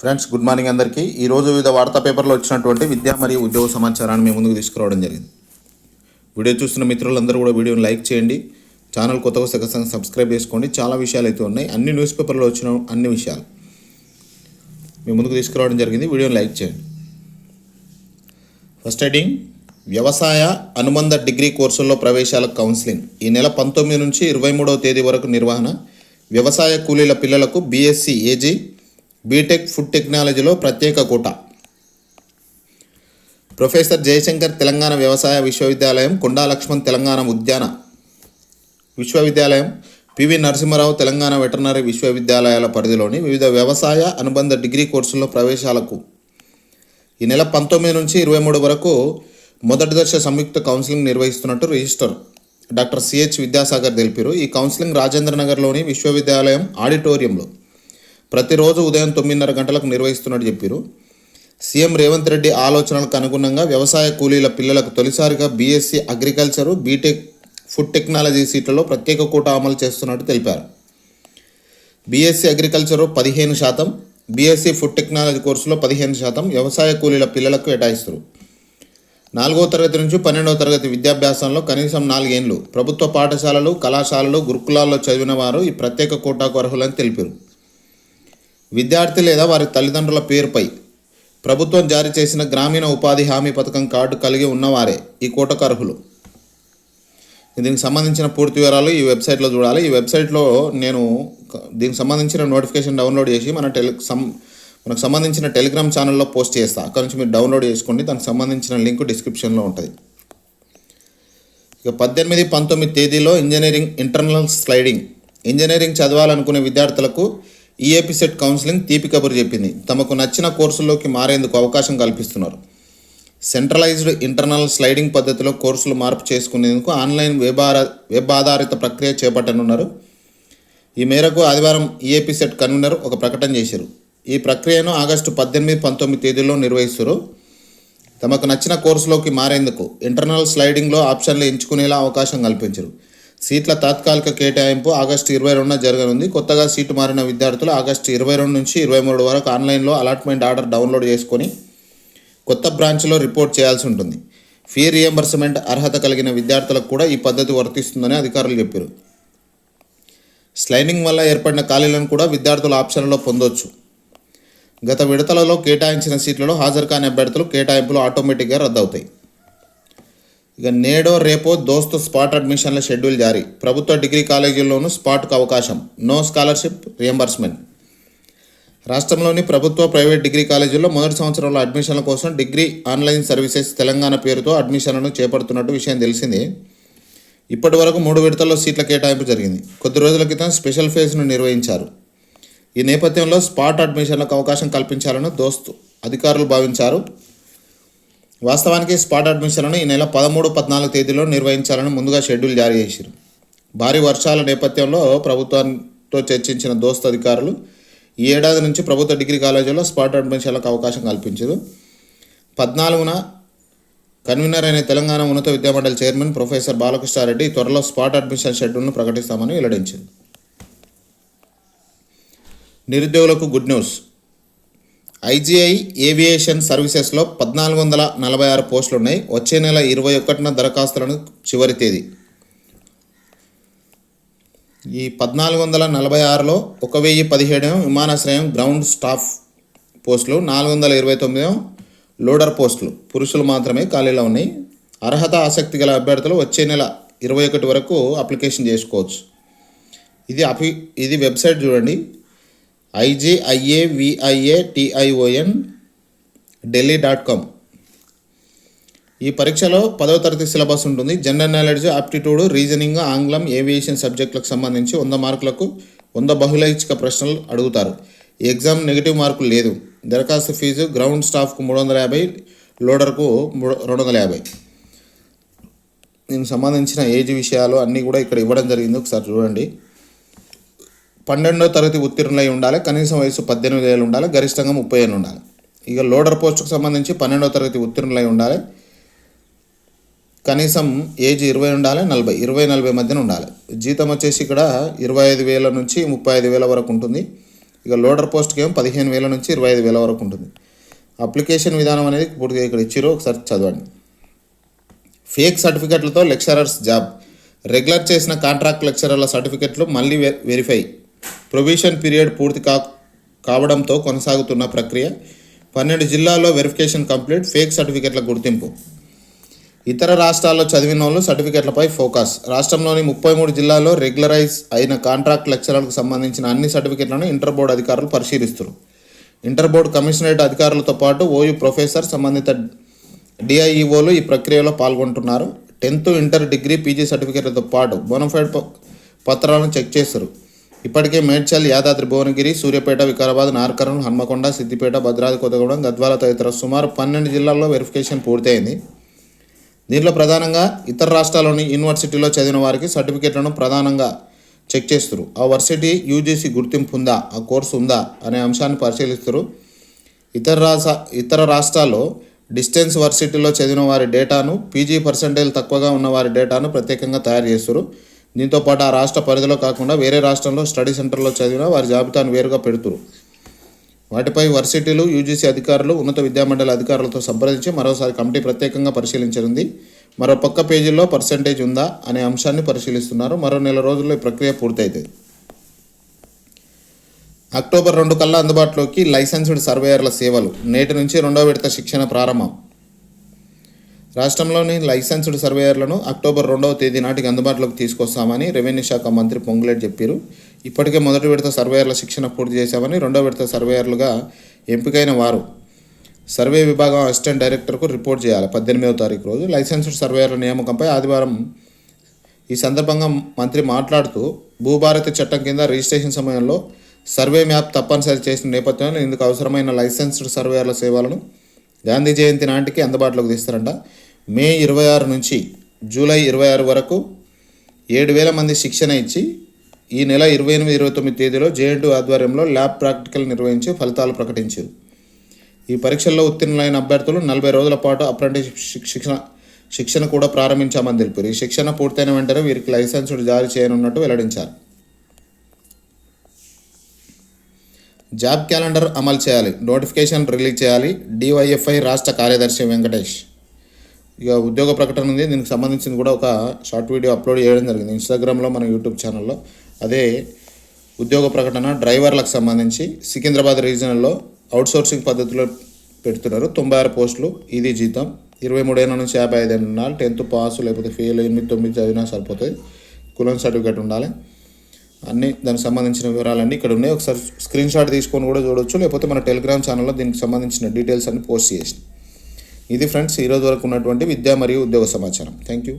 Friends good morning అందరికీ. ఈరోజు వివిధ వార్తా పేపర్లో వచ్చినటువంటి విద్యా మరియు ఉద్యోగ సమాచారాన్ని మేము ముందుకు తీసుకురావడం జరిగింది. వీడియో చూస్తున్న మిత్రులందరూ కూడా వీడియోని లైక్ చేయండి. ఛానల్ కొత్తగా సగసంగా సబ్స్క్రైబ్ చేసుకోండి. చాలా విషయాలు అయితే ఉన్నాయి. అన్ని న్యూస్ పేపర్లో వచ్చిన అన్ని విషయాలు మేము ముందుకు తీసుకురావడం జరిగింది. వీడియోని లైక్ చేయండి. ఫస్ట్ హెడింగ్ వ్యవసాయ అనుబంధ డిగ్రీ కోర్సుల్లో ప్రవేశాల కౌన్సిలింగ్. ఈ నెల పంతొమ్మిది నుంచి ఇరవై మూడవ తేదీ వరకు నిర్వహణ. వ్యవసాయ కూలీల పిల్లలకు బీఎస్సీ ఏజీ బీటెక్ ఫుడ్ టెక్నాలజీలో ప్రత్యేక కోట. ప్రొఫెసర్ జయశంకర్ తెలంగాణ వ్యవసాయ విశ్వవిద్యాలయం కొండా లక్ష్మణ్ తెలంగాణ ఉద్యాన విశ్వవిద్యాలయం పివి నరసింహారావు తెలంగాణ వెటర్నరీ విశ్వవిద్యాలయాల పరిధిలోని వివిధ వ్యవసాయ అనుబంధ డిగ్రీ కోర్సుల్లో ప్రవేశాలకు ఈ నెల పంతొమ్మిది నుంచి ఇరవై మూడు వరకు మొదటి దశ సంయుక్త కౌన్సిలింగ్ నిర్వహిస్తున్నట్టు రిజిస్టర్ డాక్టర్ సిహెచ్ విద్యాసాగర్ తెలిపారు. ఈ కౌన్సిలింగ్ రాజేంద్ర నగర్లోని విశ్వవిద్యాలయం ఆడిటోరియంలో ప్రతిరోజు ఉదయం తొమ్మిదిన్నర గంటలకు నిర్వహిస్తున్నట్టు చెప్పారు. సీఎం రేవంత్ రెడ్డి ఆలోచనలకు అనుగుణంగా వ్యవసాయ కూలీల పిల్లలకు తొలిసారిగా BSc agriculture BTech food technology సీట్లలో ప్రత్యేక కూట అమలు చేస్తున్నట్టు తెలిపారు. బీఎస్సీ అగ్రికల్చరు పదిహేను శాతం బీఎస్సీ ఫుడ్ టెక్నాలజీ కోర్సులో పదిహేను శాతం వ్యవసాయ కూలీల పిల్లలకు కేటాయిస్తారు. నాలుగో తరగతి నుంచి పన్నెండవ తరగతి విద్యాభ్యాసంలో కనీసం నాలుగేండ్లు. ప్రభుత్వ పాఠశాలలు కళాశాలలు గురుకులాల్లో చదివిన వారు ఈ ప్రత్యేక కోటాకు అర్హులని తెలిపారు. విద్యార్థి లేదా వారి తల్లిదండ్రుల పేరుపై ప్రభుత్వం జారీ చేసిన గ్రామీణ ఉపాధి హామీ పథకం కార్డు కలిగి ఉన్నవారే ఈ కోటకు అర్హులు దీనికి సంబంధించిన పూర్తి వివరాలు ఈ వెబ్సైట్లో చూడాలి. ఈ వెబ్సైట్లో నేను దీనికి సంబంధించిన నోటిఫికేషన్ డౌన్లోడ్ చేసి మన టెలి సం మనకు సంబంధించిన టెలిగ్రామ్ ఛానల్లో పోస్ట్ చేస్తా. అక్కడ నుంచి మీరు డౌన్లోడ్ చేసుకోండి. దానికి సంబంధించిన లింక్ డిస్క్రిప్షన్లో ఉంటుంది. ఇక పద్దెనిమిది పంతొమ్మిది తేదీలో ఇంజనీరింగ్ ఇంటర్నల్ స్లైడింగ్. ఇంజనీరింగ్ చదవాలనుకునే విద్యార్థులకు ఈఏపీ సెట్ కౌన్సిలింగ్ తీపి కబురు చెప్పింది. తమకు నచ్చిన కోర్సుల్లోకి మారేందుకు అవకాశం కల్పిస్తున్నారు. సెంట్రలైజ్డ్ ఇంటర్నల్ స్లైడింగ్ పద్ధతిలో కోర్సులు మార్పు చేసుకునేందుకు ఆన్లైన్ వెబ్ వెబ్ ఆధారిత ప్రక్రియ చేపట్టనున్నారు. ఈ మేరకు ఆదివారం ఈఏపీ సెట్ కన్వీనర్ ఒక ప్రకటన చేశారు. ఈ ప్రక్రియను ఆగస్టు పద్దెనిమిది పంతొమ్మిది తేదీల్లో నిర్వహిస్తారు. తమకు నచ్చిన కోర్సులోకి మారేందుకు ఇంటర్నల్ స్లైడింగ్లో ఆప్షన్లు ఎంచుకునేలా అవకాశం కల్పించరు. సీట్ల తాత్కాలిక కేటాయింపు ఆగస్టు ఇరవై రెండున జరగనుంది. కొత్తగా సీటు మారిన విద్యార్థులు ఆగస్టు ఇరవై రెండు నుంచి ఇరవై మూడు వరకు ఆన్లైన్లో అలాట్మెంట్ ఆర్డర్ డౌన్లోడ్ చేసుకొని కొత్త బ్రాంచ్లో రిపోర్ట్ చేయాల్సి ఉంటుంది. ఫీ రియంబర్స్మెంట్ అర్హత కలిగిన విద్యార్థులకు కూడా ఈ పద్ధతి వర్తిస్తుందని అధికారులు చెప్పారు. స్లైడింగ్ వల్ల ఏర్పడిన ఖాళీలను కూడా విద్యార్థుల ఆప్షన్లో పొందొచ్చు. గత విడతలలో కేటాయించిన సీట్లలో హాజరు కాని అభ్యర్థులు కేటాయింపులు ఆటోమేటిక్గా రద్దవుతాయి. ఇక నేడో రేపో దోస్తు స్పాట్ అడ్మిషన్ల షెడ్యూల్ జారీ. ప్రభుత్వ డిగ్రీ కాలేజీల్లోనూ స్పాట్కు అవకాశం. No scholarship reimbursement. రాష్ట్రంలోని ప్రభుత్వ ప్రైవేట్ డిగ్రీ కాలేజీల్లో మొదటి సంవత్సరంలో అడ్మిషన్ల కోసం డిగ్రీ ఆన్లైన్ సర్వీసెస్ తెలంగాణ పేరుతో అడ్మిషన్లను చేపడుతున్నట్టు విషయం తెలిసిందే. ఇప్పటి వరకు మూడు విడతల్లో సీట్ల కేటాయింపు జరిగింది. కొద్ది రోజుల క్రితం స్పెషల్ ఫేజ్ను నిర్వహించారు. ఈ నేపథ్యంలో స్పాట్ అడ్మిషన్లకు అవకాశం కల్పించాలని దోస్తు అధికారులు భావించారు. వాస్తవానికి స్పాట్ అడ్మిషన్లను ఈ నెల పదమూడు పద్నాలుగు తేదీలో నిర్వహించాలని ముందుగా షెడ్యూల్ జారీ చేశారు. భారీ వర్షాల నేపథ్యంలో ప్రభుత్వంతో చర్చించిన దోస్తు అధికారులు ఈ ఏడాది నుంచి ప్రభుత్వ డిగ్రీ కాలేజీలో స్పాట్ అడ్మిషన్లకు అవకాశం కల్పించారు. పద్నాలుగున కన్వీనర్ అయిన తెలంగాణ ఉన్నత విద్యామండలి చైర్మన్ ప్రొఫెసర్ బాలకృష్ణారెడ్డి త్వరలో స్పాట్ అడ్మిషన్ షెడ్యూల్ను ప్రకటిస్తామని వెల్లడించింది నిరుద్యోగులకు గుడ్ న్యూస్. ఐజీఐ ఏవియేషన్ సర్వీసెస్లో పద్నాలుగు వందల నలభై ఆరు పోస్టులు ఉన్నాయి వచ్చే నెల ఇరవై ఒకటిన దరఖాస్తులను చివరి తేదీ. ఈ పద్నాలుగు వందల నలభై ఆరులో ఒక వెయ్యి పదిహేడు విమానాశ్రయం గ్రౌండ్ స్టాఫ్ పోస్టులు నాలుగు వందల ఇరవై తొమ్మిది లోడర్ పోస్టులు. పురుషులు మాత్రమే ఖాళీలో ఉన్నాయి. అర్హత ఆసక్తి గల అభ్యర్థులు వచ్చే నెల ఇరవై ఒకటి వరకు అప్లికేషన్ చేసుకోవచ్చు. ఇది అపి ఇది వెబ్సైట్ చూడండి. IGIA aviation Delhi dot com. ఈ పరీక్షలో పదవ తరగతి సిలబస్ ఉంటుంది. జనరల్ నాలెడ్జ్ ఆప్టిట్యూడ్ రీజనింగ్ ఆంగ్లం ఏవియేషన్ సబ్జెక్టులకు సంబంధించి వంద మార్కులకు వంద బహుళైచ్ఛిక ప్రశ్నలు అడుగుతారు. ఈ ఎగ్జామ్ నెగిటివ్ మార్కులు లేదు. దరఖాస్తు ఫీజు గ్రౌండ్ స్టాఫ్కు మూడు వందల యాభై లోడర్కు మూడు రెండు వందల యాభై. దీనికి సంబంధించిన ఏజ్ విషయాలు అన్నీ కూడా ఇక్కడ ఇవ్వడం జరిగింది. ఒకసారి చూడండి. పన్నెండో తరగతి ఉత్తీర్ణులై ఉండాలి కనీసం వయసు పద్దెనిమిది ఏళ్ళు ఉండాలి గరిష్టంగా ముప్పై ఏళ్ళు ఉండాలి. ఇక లోడర్ పోస్టుకు సంబంధించి పన్నెండో తరగతి ఉత్తీర్ణులై ఉండాలి కనీసం ఏజ్ ఇరవై ఉండాలి నలభై ఇరవై నలభై మధ్యన ఉండాలి. జీతం వచ్చేసి ఇక్కడ ఇరవై ఐదు వేల నుంచి ముప్పై ఐదు వేల వరకు ఉంటుంది. ఇక లోడర్ పోస్ట్కి ఏమో పదిహేను వేల నుంచి ఇరవై ఐదు వేల వరకు ఉంటుంది. అప్లికేషన్ విధానం అనేది పూర్తిగా ఇక్కడ ఇచ్చిరో ఒకసారి చదవండి. ఫేక్ సర్టిఫికెట్లతో లెక్చరర్స్ జాబ్. రెగ్యులర్ చేసిన కాంట్రాక్ట్ లెక్చరర్ల సర్టిఫికెట్లు మళ్ళీ వె- వెరిఫై. ప్రొవిషన్ పీరియడ్ పూర్తి కా కావడంతో కొనసాగుతున్న ప్రక్రియ పన్నెండు జిల్లాల్లో వెరిఫికేషన్ కంప్లీట్ ఫేక్ సర్టిఫికెట్ల గుర్తింపు. ఇతర రాష్ట్రాల్లో చదివిన వాళ్ళు సర్టిఫికెట్లపై ఫోకస్. రాష్ట్రంలోని ముప్పై మూడు జిల్లాల్లో రెగ్యులరైజ్ అయిన కాంట్రాక్ట్ లెక్చరర్లకు సంబంధించిన అన్ని సర్టిఫికెట్లను ఇంటర్ బోర్డు అధికారులు పరిశీలిస్తారు. ఇంటర్ బోర్డు కమిషనరేట్ అధికారులతో పాటు ఓయూ ప్రొఫెసర్ సంబంధిత డిఐఈఓలు ఈ ప్రక్రియలో పాల్గొంటున్నారు. టెన్త్ ఇంటర్ డిగ్రీ పీజీ సర్టిఫికేట్లతో పాటు బోనఫైడ్ పత్రాలను చెక్ చేస్తారు. ఇప్పటికే మేడ్చల్ యాదాద్రి భువనగిరి సూర్యాపేట వికారాబాద్ నార్కరం హన్మకొండ సిద్దిపేట భద్రాద్రి కొత్తగూడెం గద్వాల తదితర సుమారు పన్నెండు జిల్లాల్లో వెరిఫికేషన్ పూర్తయింది. దీంట్లో ప్రధానంగా ఇతర రాష్ట్రాల్లోని యూనివర్సిటీలో చదివిన వారికి సర్టిఫికేట్లను ప్రధానంగా చెక్ చేస్తారు. ఆ వర్సిటీ యూజీసీ గుర్తింపు ఉందా? ఆ కోర్సు ఉందా? అనే అంశాన్ని పరిశీలిస్తారు. ఇతర రాష్ట్ర ఇతర రాష్ట్రాల్లో డిస్టెన్స్ వర్సిటీలో చదివిన వారి డేటాను పీజీ పర్సెంటేజ్ తక్కువగా ఉన్న వారి డేటాను ప్రత్యేకంగా తయారు చేస్తారు. దీంతో పాటు ఆ రాష్ట్ర పరిధిలో కాకుండా వేరే రాష్ట్రంలో స్టడీ సెంటర్లో చదివిన వారి జాబితాను వేరుగా పెడుతురు. వాటిపై వర్సిటీలు యూజీసీ అధికారులు ఉన్నత విద్యామండలి అధికారులతో సంప్రదించి మరోసారి కమిటీ ప్రత్యేకంగా పరిశీలించనుంది. మరో పక్క పేజీల్లో పర్సెంటేజ్ ఉందా అనే అంశాన్ని పరిశీలిస్తున్నారు. మరో నెల రోజుల్లో ఈ ప్రక్రియ పూర్తవుతుంది అక్టోబర్ రెండు కల్లా అందుబాటులోకి లైసెన్స్డ్ సర్వేయర్ల సేవలు. నేటి నుంచి రెండో విడత శిక్షణ ప్రారంభం. రాష్ట్రంలోని లైసెన్స్డ్ సర్వేయర్లను అక్టోబర్ రెండవ తేదీ నాటికి అందుబాటులోకి తీసుకొస్తామని రెవెన్యూ శాఖ మంత్రి పొంగులేటి చెప్పారు. ఇప్పటికే మొదటి విడత సర్వేయర్ల శిక్షణ పూర్తి చేశామని రెండవ విడత సర్వేయర్లుగా ఎంపికైన వారు. సర్వే విభాగం అసిస్టెంట్ డైరెక్టర్కు రిపోర్ట్ చేయాలి. పద్దెనిమిదవ తారీఖు రోజు లైసెన్స్డ్ సర్వేయర్ల నియామకంపై ఆదివారం ఈ సందర్భంగా మంత్రి మాట్లాడుతూ భూభారతి చట్టం కింద రిజిస్ట్రేషన్ సమయంలో సర్వే మ్యాప్ తప్పనిసరి చేసిన నేపథ్యంలో ఇందుకు అవసరమైన లైసెన్స్డ్ సర్వేయర్ల సేవలను గాంధీ జయంతి నాటికి అందుబాటులోకి తీస్తారంట. మే ఇరవై ఆరు నుంచి జూలై ఇరవై ఆరు వరకు ఏడు వేల మంది శిక్షణ ఇచ్చి ఈ నెల ఇరవై ఎనిమిది ఇరవై తొమ్మిది తేదీలో జేఎన్టీ ఆధ్వర్యంలో ల్యాబ్ ప్రాక్టికల్ నిర్వహించి ఫలితాలు ప్రకటించారు. ఈ పరీక్షల్లో ఉత్తీర్ణులైన అభ్యర్థులు నలభై రోజుల పాటు అప్రెంటిస్ శిక్షణ శిక్షణ కూడా ప్రారంభించామని తెలిపారు. ఈ శిక్షణ పూర్తయిన వెంటనే వీరికి లైసెన్సులు జారీ చేయనున్నట్టు వెల్లడించారు. జాబ్ క్యాలెండర్ అమలు చేయాలి. నోటిఫికేషన్ రిలీజ్ చేయాలి. డివైఎఫ్ఐ రాష్ట్ర కార్యదర్శి వెంకటేష్. ఇక ఉద్యోగ ప్రకటన ఉంది. దీనికి సంబంధించింది కూడా ఒక షార్ట్ వీడియో అప్లోడ్ చేయడం జరిగింది. ఇన్స్టాగ్రామ్లో మన యూట్యూబ్ ఛానల్లో. అదే ఉద్యోగ ప్రకటన డ్రైవర్లకు సంబంధించి సికింద్రాబాద్ రీజనల్లో అవుట్సోర్సింగ్ పద్ధతిలో పెడుతున్నారు. తొంభై ఆరు పోస్టులు ఇది జీతం. ఇరవై మూడేళ్ళ నుంచి యాభై ఐదు ఏళ్ళు టెన్త్ పాస్ లేకపోతే ఫెయిల్ ఎనిమిది తొమ్మిది చదివినా సరిపోతుంది. కులం సర్టిఫికేట్ ఉండాలి. అన్నీ దానికి సంబంధించిన వివరాలన్నీ ఇక్కడ ఉన్నాయి. ఒకసారి స్క్రీన్ షాట్ తీసుకొని కూడా చూడొచ్చు. లేకపోతే మన టెలిగ్రామ్ ఛానల్లో దీనికి సంబంధించిన డీటెయిల్స్ అన్ని పోస్ట్ చేసి ఇది ఫ్రెండ్స్ ఈరోజు వరకు ఉన్నటువంటి విద్యా మరియు ఉద్యోగ సమాచారం. Thank you